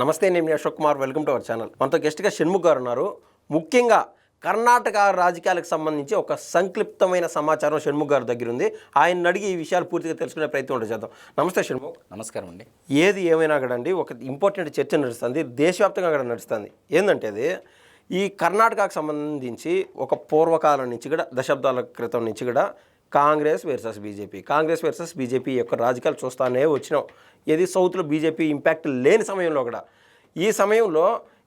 నమస్తే నేను Ashok Kumar. Welcome to our channel. మనతో గెస్ట్గా షణ్ముఖ్ గారు ఉన్నారు. ముఖ్యంగా కర్ణాటక రాజకీయాలకు సంబంధించి ఒక సంక్లిప్తమైన సమాచారం షణ్ముఖ్ గారి దగ్గర ఉంది. ఆయన అడిగి ఈ విషయాలు పూర్తిగా తెలుసుకునే ప్రయత్నం ఉంటుంది చేద్దాం. నమస్తే షణ్ముఖ్. నమస్కారం అండి. ఏది ఏమైనా కదండి ఒక ఇంపార్టెంట్ చర్చ నడుస్తుంది. దేశవ్యాప్తంగా కూడా నడుస్తుంది. ఏంటంటే అది ఈ కర్ణాటకకు సంబంధించి ఒక పూర్వకాలం నుంచి కూడా దశాబ్దాల క్రితం నుంచి కూడా Congress versus BJP. Congress versus BJP యొక్క రాజకీయాలు చూస్తానే వచ్చినాం. ఏది సౌత్లో బీజేపీ ఇంపాక్ట్ లేని సమయంలో కూడా. ఈ సమయంలో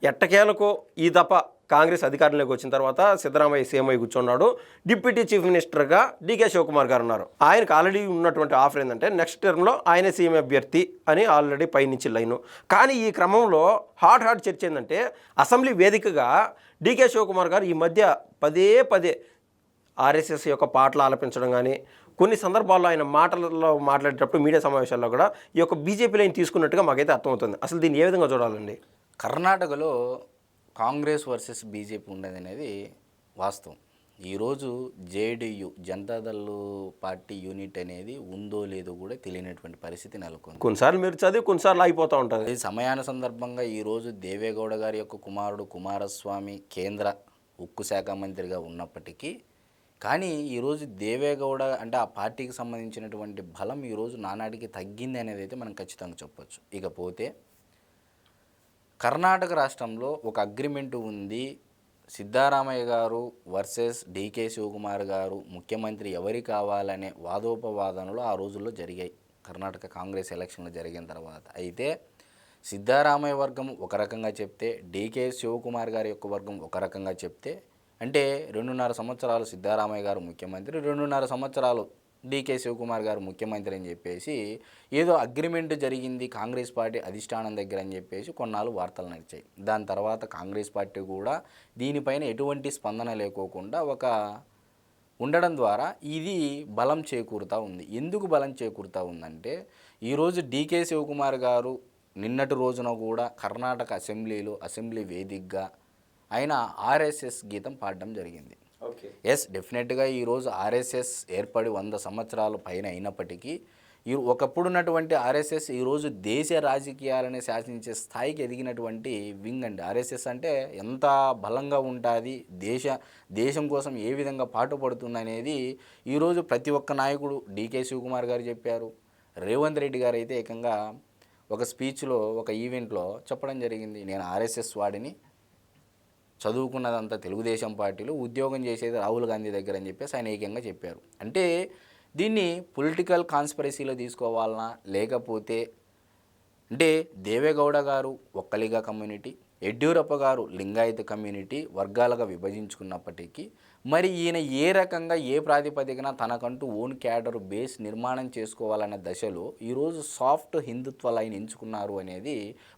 ఎట్టకేలకు ఈ దప కాంగ్రెస్ అధికారంలోకి వచ్చిన తర్వాత సిద్ధరామయ్య సీఎం అయి కూర్చున్నాడు. డిప్యూటీ చీఫ్ మినిస్టర్గా డీకే శివకుమార్ గారు ఉన్నారు. ఆయనకు ఆల్రెడీ ఉన్నటువంటి ఆఫర్ ఏంటంటే నెక్స్ట్ టర్మ్లో ఆయనే సీఎం అభ్యర్థి అని ఆల్రెడీ పైనుంచి లైను. కానీ ఈ క్రమంలో హాట్ హాట్ చర్చ ఏంటంటే అసెంబ్లీ వేదికగా డీకే శివకుమార్ గారు ఈ మధ్య పదే పదే ఆర్ఎస్ఎస్ యొక్క పాటలు ఆలపించడం కానీ కొన్ని సందర్భాల్లో ఆయన మాటలలో మాట్లాడేటప్పుడు మీడియా సమావేశాల్లో కూడా ఈ యొక్క బీజేపీ లైన్ తీసుకున్నట్టుగా మాకైతే అర్థమవుతుంది. అసలు దీన్ని ఏ విధంగా చూడాలండి? కర్ణాటకలో కాంగ్రెస్ వర్సెస్ బీజేపీ ఉండేది అనేది వాస్తవం. ఈరోజు జేడీయూ జనతాదళ్ పార్టీ యూనిట్ అనేది ఉందో లేదో కూడా తెలియనటువంటి పరిస్థితి నెలకొంది. కొన్నిసార్లు మీరు చదివి కొన్నిసార్లు అయిపోతూ ఉంటుంది. సమయాన సందర్భంగా ఈరోజు దేవేగౌడ గారి యొక్క కుమారుడు కుమారస్వామి కేంద్ర ఉక్కు శాఖ మంత్రిగా ఉన్నప్పటికీ కానీ ఈరోజు దేవేగౌడ అంటే ఆ పార్టీకి సంబంధించినటువంటి బలం ఈరోజు నానాటికి తగ్గింది అనేది అయితే మనం ఖచ్చితంగా చెప్పొచ్చు. ఇకపోతే కర్ణాటక రాష్ట్రంలో ఒక అగ్రిమెంట్ ఉంది. సిద్ధారామయ్య గారు వర్సెస్ డీకే శివకుమార్ గారు ముఖ్యమంత్రి ఎవరి కావాలనే వాదోపవాదనలు ఆ రోజుల్లో జరిగాయి. కర్ణాటక కాంగ్రెస్ ఎలక్షన్లు జరిగిన తర్వాత. అయితే సిద్ధారామయ్య వర్గం ఒక రకంగా చెప్తే డీకే శివకుమార్ గారి యొక్క వర్గం ఒక రకంగా చెప్తే అంటే రెండున్నర సంవత్సరాలు సిద్ధారామయ్య గారు ముఖ్యమంత్రి రెండున్నర సంవత్సరాలు డీకే శివకుమార్ గారు ముఖ్యమంత్రి అని చెప్పేసి ఏదో అగ్రిమెంట్ జరిగింది కాంగ్రెస్ పార్టీ అధిష్టానం దగ్గర అని చెప్పేసి కొన్నాళ్ళు వార్తలు నడిచాయి. దాని తర్వాత కాంగ్రెస్ పార్టీ కూడా దీనిపైన ఎటువంటి స్పందన లేకోకుండా ఒక ఉండడం ద్వారా ఇది బలం చేకూరుతూ ఉంది. ఎందుకు బలం చేకూరుతూ ఉందంటే ఈరోజు డీకే శివకుమార్ గారు నిన్నటి రోజున కూడా కర్ణాటక అసెంబ్లీలో అసెంబ్లీ వేదికగా ఆయన ఆర్ఎస్ఎస్ గీతం పాడడం జరిగింది. ఓకే. ఎస్ డెఫినెట్గా ఈరోజు ఆర్ఎస్ఎస్ ఏర్పడి వంద సంవత్సరాల పైన అయినప్పటికీ ఈ ఒకప్పుడు ఉన్నటువంటి ఆర్ఎస్ఎస్ ఈరోజు దేశ రాజకీయాలని శాసించే స్థాయికి ఎదిగినటువంటి వింగ్ అండి. ఆర్ఎస్ఎస్ అంటే ఎంత బలంగా ఉంటుంది దేశ దేశం కోసం ఏ విధంగా పాటుపడుతుంది అనేది ఈరోజు ప్రతి ఒక్క నాయకుడు డీకే శివకుమార్ గారు చెప్పారు. రేవంత్ రెడ్డి గారు అయితే ఏకంగా ఒక స్పీచ్లో ఒక ఈవెంట్లో చెప్పడం జరిగింది. నేను ఆర్ఎస్ఎస్ వాడిని. చదువుకున్నదంతా తెలుగుదేశం పార్టీలో ఉద్యోగం చేసేది రాహుల్ గాంధీ దగ్గర అని చెప్పేసి ఆయన ఏకంగా చెప్పారు. అంటే దీన్ని పొలిటికల్ కాన్స్పరసీలో తీసుకోవాలనా? లేకపోతే అంటే దేవేగౌడ గారు ఒక్కలిగా కమ్యూనిటీ యడ్యూరప్ప గారు లింగాయత కమ్యూనిటీ వర్గాలుగా విభజించుకున్నప్పటికీ మరి ఈయన ఏ రకంగా ఏ ప్రాతిపదికన తనకంటూ ఓన్ క్యాడర్ బేస్ నిర్మాణం చేసుకోవాలనే దశలో ఈరోజు సాఫ్ట్ హిందుత్వ లైన్ ఎంచుకున్నారు అనేది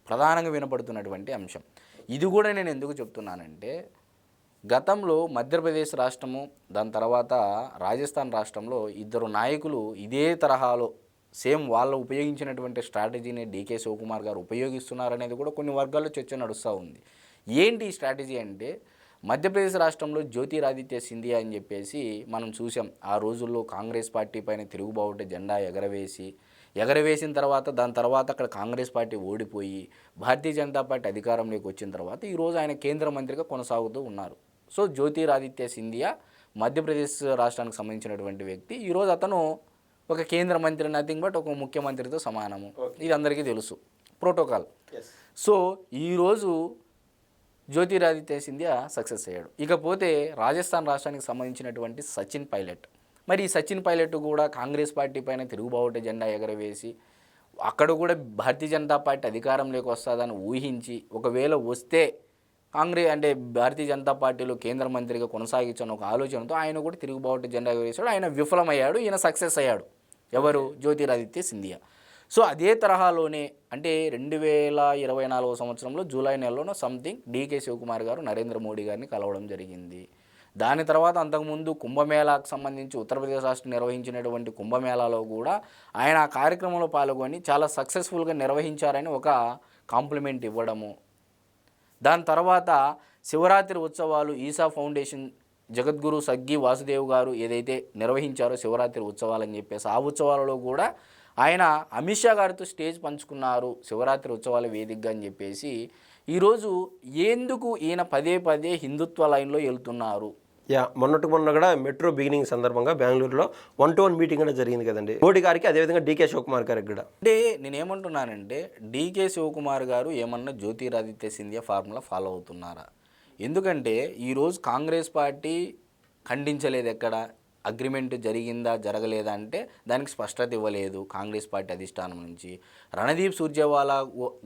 ప్రధానంగా వినపడుతున్నటువంటి అంశం. ఇది కూడా నేను ఎందుకు చెప్తున్నానంటే గతంలో మధ్యప్రదేశ్ రాష్ట్రము దాని తర్వాత రాజస్థాన్ రాష్ట్రంలో ఇద్దరు నాయకులు ఇదే తరహాలో సేమ్ వాళ్ళు ఉపయోగించినటువంటి స్ట్రాటజీని డీకే శివకుమార్ గారు ఉపయోగిస్తున్నారనేది కూడా కొన్ని వర్గాల్లో చర్చ నడుస్తూ ఉంది. ఏంటి ఈ స్ట్రాటజీ అంటే మధ్యప్రదేశ్ రాష్ట్రంలో జ్యోతిరాదిత్య సింధియా అని చెప్పేసి మనం చూసాం. ఆ రోజుల్లో కాంగ్రెస్ పార్టీ పైన తిరుగుబావుట జెండా ఎగరవేసి ఎగరవేసిన తర్వాత దాని తర్వాత అక్కడ కాంగ్రెస్ పార్టీ ఓడిపోయి భారతీయ జనతా పార్టీ అధికారంలోకి వచ్చిన తర్వాత ఈరోజు ఆయన కేంద్ర మంత్రిగా కొనసాగుతూ ఉన్నారు. సో జ్యోతిరాదిత్య సింధియా మధ్యప్రదేశ్ రాష్ట్రానికి సంబంధించినటువంటి వ్యక్తి. ఈరోజు అతను ఒక కేంద్ర మంత్రి నథింగ్ బట్ ఒక ముఖ్యమంత్రితో సమానము. ఇది అందరికీ తెలుసు. ప్రోటోకాల్. సో ఈరోజు జ్యోతిరాదిత్య సింధియా సక్సెస్ అయ్యాడు. ఇకపోతే రాజస్థాన్ రాష్ట్రానికి సంబంధించినటువంటి సచిన్ పైలట్. మరి ఈ సచిన్ పైలట్ కూడా కాంగ్రెస్ పార్టీ పైన తిరుగుబావుట జెండా ఎగరవేసి అక్కడ కూడా భారతీయ జనతా పార్టీ అధికారంలోకి వస్తుందని ఊహించి ఒకవేళ వస్తే కాంగ్రెస్ అంటే భారతీయ జనతా పార్టీలో కేంద్ర మంత్రిగా కొనసాగించిన ఒక ఆలోచనతో ఆయన కూడా తిరుగుబావుట జెండా ఎగరేసాడు ఆయన విఫలమయ్యాడు ఈయన సక్సెస్ అయ్యాడు. ఎవరు? జ్యోతిరాదిత్య సింధియా. సో అదే తరహాలోనే అంటే రెండు వేల ఇరవై నాలుగో సంవత్సరంలో జూలై నెలలోనో సంథింగ్ డీకే శివకుమార్ గారు నరేంద్ర మోడీ గారిని కలవడం జరిగింది. దాని తర్వాత అంతకుముందు కుంభమేళాకు సంబంధించి ఉత్తరప్రదేశ్ రాష్ట్రం నిర్వహించినటువంటి కుంభమేళాలో కూడా ఆయన ఆ కార్యక్రమంలో పాల్గొని చాలా సక్సెస్ఫుల్గా నిర్వహించారని ఒక కాంప్లిమెంట్ ఇవ్వడము. దాని తర్వాత శివరాత్రి ఉత్సవాలు ఈసా ఫౌండేషన్ జగద్గురు సగ్గి వాసుదేవ్ గారు ఏదైతే నిర్వహించారో శివరాత్రి ఉత్సవాలు అని చెప్పేసి ఆ ఉత్సవాలలో కూడా ఆయన అమిత్ షా గారితో స్టేజ్ పంచుకున్నారు శివరాత్రి ఉత్సవాల వేదికగా అని చెప్పేసి ఈరోజు ఎందుకు ఈయన పదే పదే హిందుత్వ లైన్లో వెళ్తున్నారు? యా మొన్నటి మొన్న కూడా మెట్రో బిగినింగ్ సందర్భంగా బెంగళూరులో వన్ టు వన్ మీటింగ్ కూడా జరిగింది కదండి. మోడీ గారికి అదేవిధంగా డీకే శివకుమార్ గారికి కూడా. అంటే నేనేమంటున్నానంటే డీకే శివకుమార్ గారు ఏమన్నా జ్యోతిరాదిత్య సింధియా ఫార్ములా ఫాలో అవుతున్నారా? ఎందుకంటే ఈరోజు కాంగ్రెస్ పార్టీ ఖండించలేదు ఎక్కడ? అగ్రిమెంట్ జరిగిందా జరగలేదా అంటే దానికి స్పష్టత ఇవ్వలేదు కాంగ్రెస్ పార్టీ అధిష్టానం నుంచి. రణదీప్ సూర్జేవాలా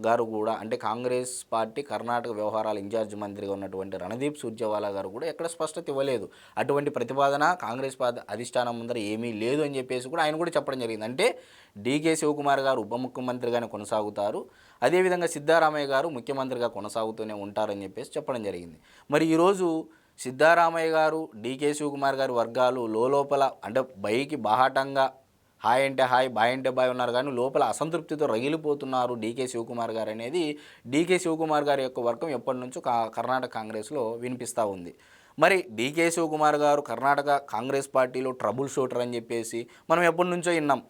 గారు కూడా అంటే కాంగ్రెస్ పార్టీ కర్ణాటక వ్యవహారాల ఇన్ఛార్జ్ మంత్రిగా ఉన్నటువంటి రణదీప్ సూర్జేవాలా గారు కూడా ఎక్కడ స్పష్టత ఇవ్వలేదు. అటువంటి ప్రతిపాదన కాంగ్రెస్ పార్టీ అధిష్టానం ముందర ఏమీ లేదు అని చెప్పేసి కూడా ఆయన కూడా చెప్పడం జరిగింది. అంటే డీకే శివకుమార్ గారు ఉప ముఖ్యమంత్రిగానే కొనసాగుతారు. అదేవిధంగా సిద్ధారామయ్య గారు ముఖ్యమంత్రిగా కొనసాగుతూనే ఉంటారని చెప్పేసి చెప్పడం జరిగింది. మరి ఈరోజు సిద్ధారామయ్య గారు డీకే శివకుమార్ గారి వర్గాలు లోపల అంటే బయకి బాహాటంగా హాయ్ అంటే హాయ్ బాయ్ అంటే బాయ్ ఉన్నారు. కానీ లోపల అసంతృప్తితో రగిలిపోతున్నారు డీకే శివకుమార్ గారు అనేది. డీకే శివకుమార్ గారి యొక్క వర్గం ఎప్పటి నుంచో కా- కర్ణాటక కాంగ్రెస్లో వినిపిస్తూ ఉంది. మరి డీకే శివకుమార్ గారు కర్ణాటక కాంగ్రెస్ పార్టీలో ట్రబుల్ షూటర్ అని చెప్పేసి మనం ఎప్పటి నుంచో విన్నాం.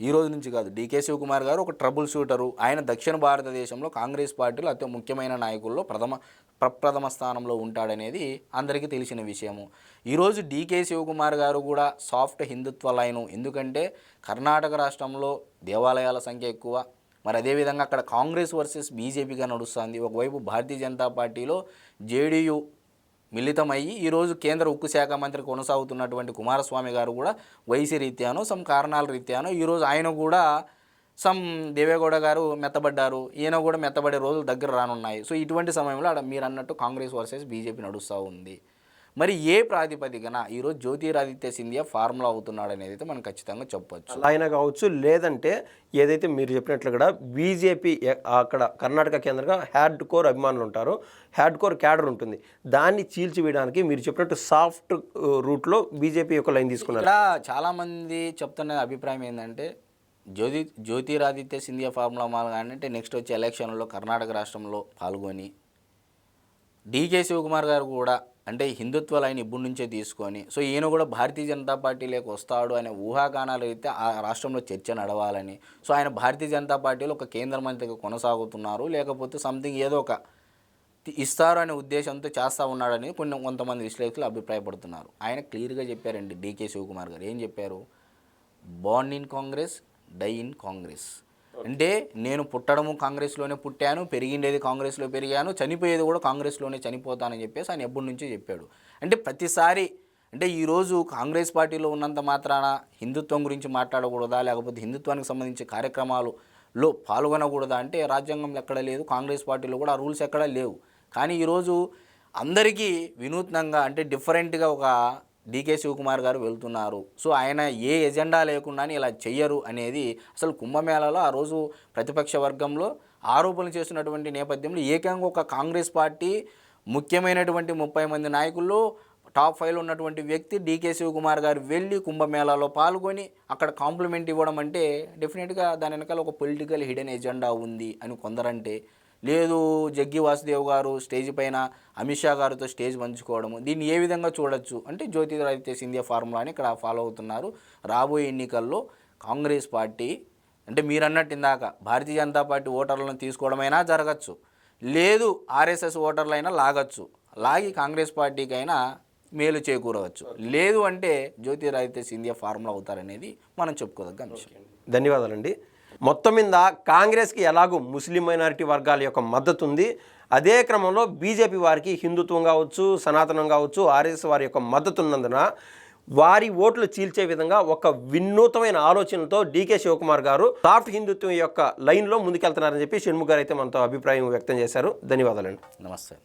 ఈ రోజు నుంచి కాదు. డీకే శివకుమార్ గారు ఒక ట్రబుల్ షూటరు. ఆయన దక్షిణ భారతదేశంలో కాంగ్రెస్ పార్టీలో అతి ముఖ్యమైన నాయకుల్లో ప్రథమ ప్రప్రథమ స్థానంలో ఉంటాడనేది అందరికీ తెలిసిన విషయము. ఈరోజు డీకే శివకుమార్ గారు కూడా సాఫ్ట్ హిందుత్వ లైను. ఎందుకంటే కర్ణాటక రాష్ట్రంలో దేవాలయాల సంఖ్య ఎక్కువ. మరి అదేవిధంగా అక్కడ కాంగ్రెస్ వర్సెస్ బీజేపీగా నడుస్తుంది. ఒకవైపు భారతీయ జనతా పార్టీలో జేడీయూ మిళితమయ్యి ఈరోజు కేంద్ర ఉక్కు శాఖ మంత్రి కొనసాగుతున్నటువంటి కుమారస్వామి గారు కూడా వయసు రీత్యానో సమ్ కారణాల రీత్యానో ఈరోజు ఆయన కూడా సమ్ దేవేగౌడ గారు మెత్తబడ్డారు. ఈయన కూడా మెత్తబడే రోజులు దగ్గర రానున్నాయి. సో ఇటువంటి సమయంలో అక్కడ మీరు అన్నట్టు కాంగ్రెస్ వర్సెస్ బీజేపీ నడుస్తూ ఉంది. మరి ఏ ప్రాతిపదికన ఈరోజు జ్యోతిరాదిత్య సింధియా ఫార్ములా అవుతున్నాడు అనేది అయితే మనం ఖచ్చితంగా చెప్పొచ్చు. అలా అయినా కావచ్చు లేదంటే ఏదైతే మీరు చెప్పినట్లు కూడా బీజేపీ అక్కడ కర్ణాటక కేంద్రంగా హ్యాడ్ కోర్ అభిమానులు ఉంటారు హ్యాడ్ కోర్ క్యాడర్ ఉంటుంది. దాన్ని చీల్చివేయడానికి మీరు చెప్పినట్టు సాఫ్ట్ రూట్లో బీజేపీ యొక్క లైన్ తీసుకున్నారు. ఇక్కడ చాలామంది చెప్తున్న అభిప్రాయం ఏంటంటే జ్యోతి జ్యోతిరాదిత్య సింధియా ఫార్ములా మాల్ అంటే నెక్స్ట్ వచ్చే ఎలక్షన్లో కర్ణాటక రాష్ట్రంలో పాల్గొని డీకే శివకుమార్ గారు కూడా అంటే హిందుత్వ లైన్ ఇప్పటి నుంచే తీసుకొని సో ఈయన కూడా భారతీయ జనతా పార్టీలోకి వస్తాడు అనే ఊహాగానాలు అయితే ఆ రాష్ట్రంలో చర్చ నడవాలని. సో ఆయన భారతీయ జనతా పార్టీలో ఒక కేంద్ర మంత్రిగా కొనసాగుతున్నారు. లేకపోతే సంథింగ్ ఏదో ఒక ఇస్తారు అనే ఉద్దేశంతో చేస్తూ ఉన్నాడని కొన్ని కొంతమంది విశ్లేషకులు అభిప్రాయపడుతున్నారు. ఆయన క్లియర్గా చెప్పారండి. డీకే శివకుమార్ గారు ఏం చెప్పారు? Bond in Congress die in Congress అంటే నేను పుట్టడము కాంగ్రెస్లోనే పుట్టాను పెరిగిండేది కాంగ్రెస్లో పెరిగాను చనిపోయేది కూడా కాంగ్రెస్లోనే చనిపోతానని చెప్పేసి ఆయన ఎప్పటి నుంచో చెప్పాడు. అంటే ప్రతిసారి అంటే ఈరోజు కాంగ్రెస్ పార్టీలో ఉన్నంత మాత్రాన హిందుత్వం గురించి మాట్లాడకూడదా లేకపోతే హిందుత్వానికి సంబంధించి కార్యక్రమాలలో పాల్గొనకూడదా అంటే రాజ్యాంగంలో ఎక్కడ లేదు కాంగ్రెస్ పార్టీలో కూడా ఆ రూల్స్ ఎక్కడా లేవు. కానీ ఈరోజు అందరికీ వినూత్నంగా అంటే డిఫరెంట్గా ఒక డీకే శివకుమార్ గారు వెళ్తున్నారు. సో ఆయన ఏ ఎజెండా లేకుండానే ఇలా చెయ్యరు అనేది అసలు కుంభమేళాలో ఆ రోజు ప్రతిపక్ష వర్గంలో ఆరోపణలు చేస్తున్నటువంటి నేపథ్యంలో ఏకంగా ఒక కాంగ్రెస్ పార్టీ ముఖ్యమైనటువంటి ముప్పై మంది నాయకుల్లో టాప్ ఫైవ్లో ఉన్నటువంటి వ్యక్తి డీకే శివకుమార్ గారు వెళ్ళి కుంభమేళాలో పాల్గొని అక్కడ కాంప్లిమెంట్ ఇవ్వడం అంటే డెఫినెట్గా దాని వెనకాల ఒక పొలిటికల్ హిడెన్ ఎజెండా ఉంది అని కొందరంటే లేదు జగ్గి వాసుదేవ్ గారు స్టేజ్ పైన అమిత్ షా గారితో స్టేజ్ పంచుకోవడము. దీన్ని ఏ విధంగా చూడొచ్చు అంటే జ్యోతిరాదిత్య సింధియా ఫార్ములాని ఇక్కడ ఫాలో అవుతున్నారు రాబోయే ఎన్నికల్లో కాంగ్రెస్ పార్టీ అంటే మీరు అన్నట్టు ఇందాక భారతీయ జనతా పార్టీ ఓటర్లను తీసుకోవడమైనా జరగచ్చు. లేదు ఆర్ఎస్ఎస్ ఓటర్లైనా లాగచ్చు. లాగి కాంగ్రెస్ పార్టీకైనా మేలు చేకూరవచ్చు. లేదు అంటే జ్యోతిరాదిత్య సింధియా ఫార్ములా అవుతారనేది మనం చెప్పుకోదగ్గ అంశం. ధన్యవాదాలండి. మొత్తం మీద కాంగ్రెస్కి ఎలాగో ముస్లిం మైనారిటీ వర్గాల యొక్క మద్దతు ఉంది అదే క్రమంలో బీజేపీ వారికి హిందుత్వం కావచ్చు సనాతనం కావచ్చు ఆర్ఎస్ వారి యొక్క మద్దతు ఉన్నందున వారి ఓట్లు చీల్చే విధంగా ఒక వినూతమైన ఆలోచనతో డీకే శివకుమార్ గారు సాఫ్ట్ హిందుత్వం యొక్క లైన్లో ముందుకెళ్తున్నారని చెప్పి షణ్ముఖ్ గారు అయితే మనతో అభిప్రాయం వ్యక్తం చేశారు. ధన్యవాదాలండి. నమస్తే.